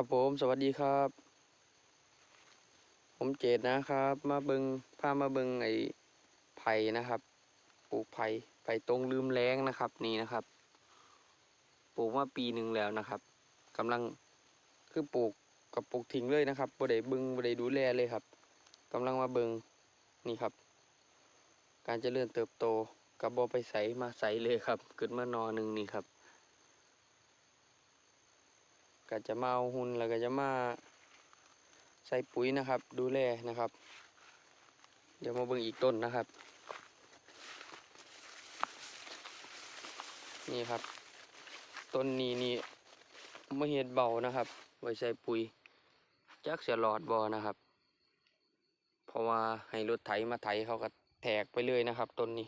ครับผมสวัสดีครับ ผมเจดนะครับ มาเบิงพามาเบิงไอ้ไผ่นะครับปลูกไผ่ไผ่ตรงลืมแล้งนะครับนี่นะครับปลูกมาปีหนึ่งแล้วนะครับกำลังคือปลูกกับปลูกทิ้งเลยนะครับบ่ได้เบิงบ่ได้ดูแลเลยครับกำลังมาเบิงนี่ครับ การเจริญเติบโตกับบอไปใสมาใสเลยครับเกิดมานอหนึ่งนี่ครับ ก็จะมาเอาหุ่นแล้วก็จะมาใส่ปุ๋ยนะครับ ดูแลนะครับ เดี๋ยวมาเบิ่งอีกต้นนะครับ นี่ครับ ต้นนี้นี่ม่เห็ดเบานะครับ ไว้ใส่ปุ๋ยจักเสียหลอดบอนะครับ เพราะว่าให้รถไถมาไถเขาก็แทกไปเลยนะครับต้นนี้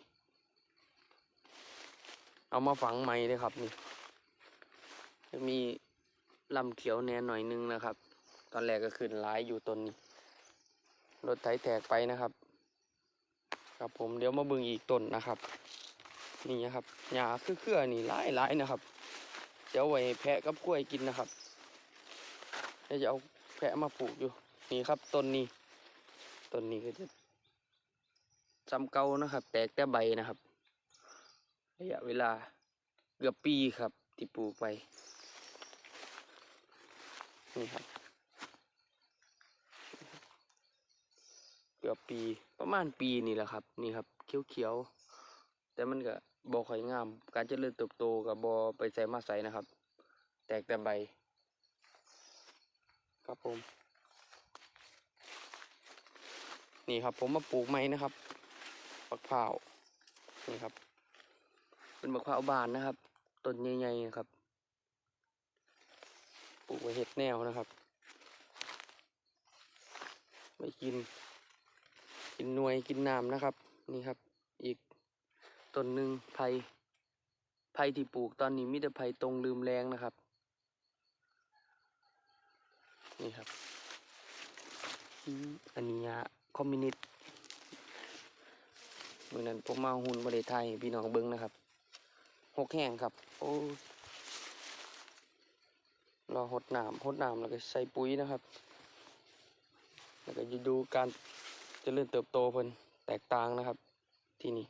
เอามาฝังใหม่เลยครับนี่จะมี ลำเขียวแน่หน่อยนึงนะครับ ตอนแรกก็ขึ้นร้ายอยู่ต้นนี้ รถไถแตกไปนะครับ ครับผมเดี๋ยวมาบิ่งอีกต้นนะครับ นี่นะครับหญ้าคือเครือนี่หลายหลายนะครับ เดี๋ยวไว้แพะกับกล้วยกินนะครับเดี๋ยวจะเอาแพะมาปลูกอยู่ นี่ครับต้นนี้ต้นนี้ก็จะจำเก่านะครับ แตกแต่ใบนะครับระยะเวลาเกือบปีครับที่ปลูกไป นี่ครับ เกือบปีประมาณปีนี่แหละครับ นี่ครับเขียวๆ แต่มันก็บอข่อยงาม การเจริญเติบโตกับบอไปใส่มาใส่นะครับ แตกแต่ใบ ครับผม นี่ครับผมมาปลูกไม้นะครับปักเผาวนี่ครับ เป็นมะพร้าวบานนะครับต้นใหญ่ๆนะครับ ลูกไว้เห็ดแนวนะครับ ไม่กิน กินหน่วยกินน้ำนะครับ นี่ครับ อีกต้นหนึ่งไผ่ไผ่ที่ปลูกตอนนี้มีแต่ไผ่ตรงลืมแรงนะครับ นี่ครับอันนี้ะคอมมินิตเมื่อนั้นผมมาหุ่นบริไทยพี่น้องเบิ้งนะครับหกแห้งครับ โอ้ ยรอหดน้ำหดน้ำแล้วก็ใส่ปุ๋ยนะครับ แล้วก็จะดูการจเจริญเติบโตเพิ่นแตกต่างนะครับ ที่นี่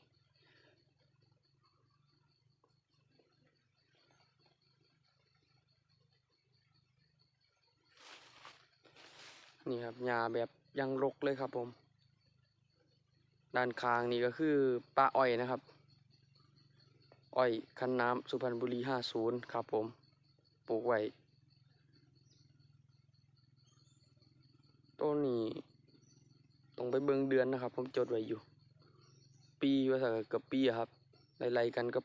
นี่ครับหญ้าแบบยังรกเลยครับผม ด้านข้างนี่ก็คือป่าอ้อยนะครับ อ้อยคันน้ำสุพรรณบุรีห้าศูนย์ครับผม ปลูกไว้ ต้นนี้ต้องไปเบิ่งเดือนนะครับ ผมจดไว้อยู่ ปีว่าสักเกับปีอะครับไล่ๆกันกับ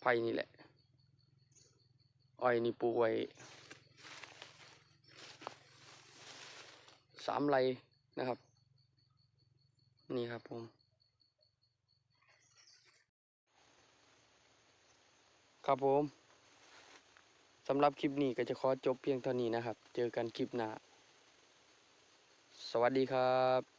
ไผ่นี่แหละอ้อยนี่ปลูกไว้สามไร่นะครับ นี่ครับผม ครับผม สำหรับคลิปนี้ก็จะขอจบเพียงเท่านี้นะครับ เจอกันคลิปหน้า สวัสดีครับ